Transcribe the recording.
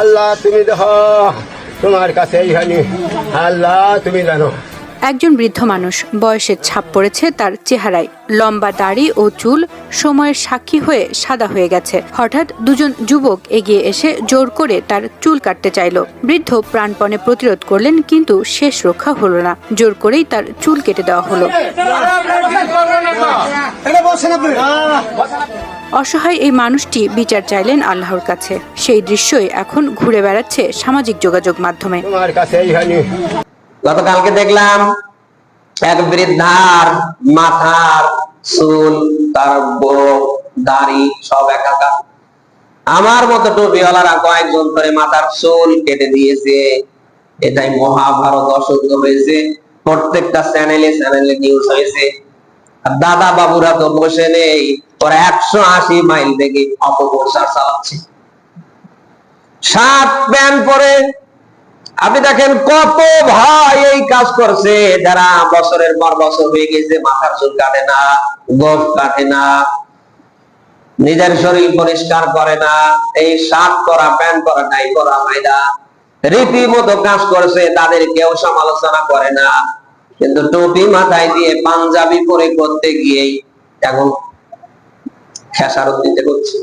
আল্লাহ তুমি দেহ তোমার কাছে এইখানে আল্লাহ তুমি জানো। একজন বৃদ্ধ মানুষ। বয়সের ছাপ পড়েছে তার চেহারায়। লম্বা দাড়ি ও চুল সময়ের সাক্ষী হয়ে সাদা হয়ে গেছে। হঠাৎ দুজন যুবক এগিয়ে এসে জোর করে তার চুল কাটতে চাইল। বৃদ্ধ প্রাণপণে প্রতিরোধ করলেন, কিন্তু শেষ রক্ষা হলো না। জোর করেই তার চুল কেটে দেওয়া হলো। অসহায় এই মানুষটি বিচার চাইলেন আল্লাহর কাছে। সেই দৃশ্যই এখন ঘুরে বেড়াচ্ছে সামাজিক যোগাযোগ মাধ্যমে। গতকালকে দেখলাম এক বৃদ্ধার মাথার চুল, তার বড় দাড়ি সব একাকার। আমার মতো টুপিওয়ালারা কয়েকজন ধরে মাথার চুল কেটে দিয়েছে। এটাই মহাভারত অশুদ্ধ হয়েছে। প্রত্যেকটা চ্যানেলে চ্যানেলে নিউজ হয়েছে। দাদা বাবুরা তো বসে নেই। ওরা একশো আশি মাইল থেকে অপপ্রচার চালাচ্ছে। শার্ট প্যান্ট পরে আপনি দেখেন কত ভাই এই কাজ করছে। যারা বছরের পর বছর হয়ে গেছে, মাথার চুল কাটে না, গোফ কাটে না, নিজের শরীর পরিষ্কার করে না, এই শার্ট করা প্যান্ট করা টাই করা মাইদা রীতিমতো কাজ করছে, তাদের কেউ সমালোচনা করে না। কিন্তু টুপি মাথায় দিয়ে পাঞ্জাবি পরে করতে গিয়েই এখন খেসারত দিতে হচ্ছে।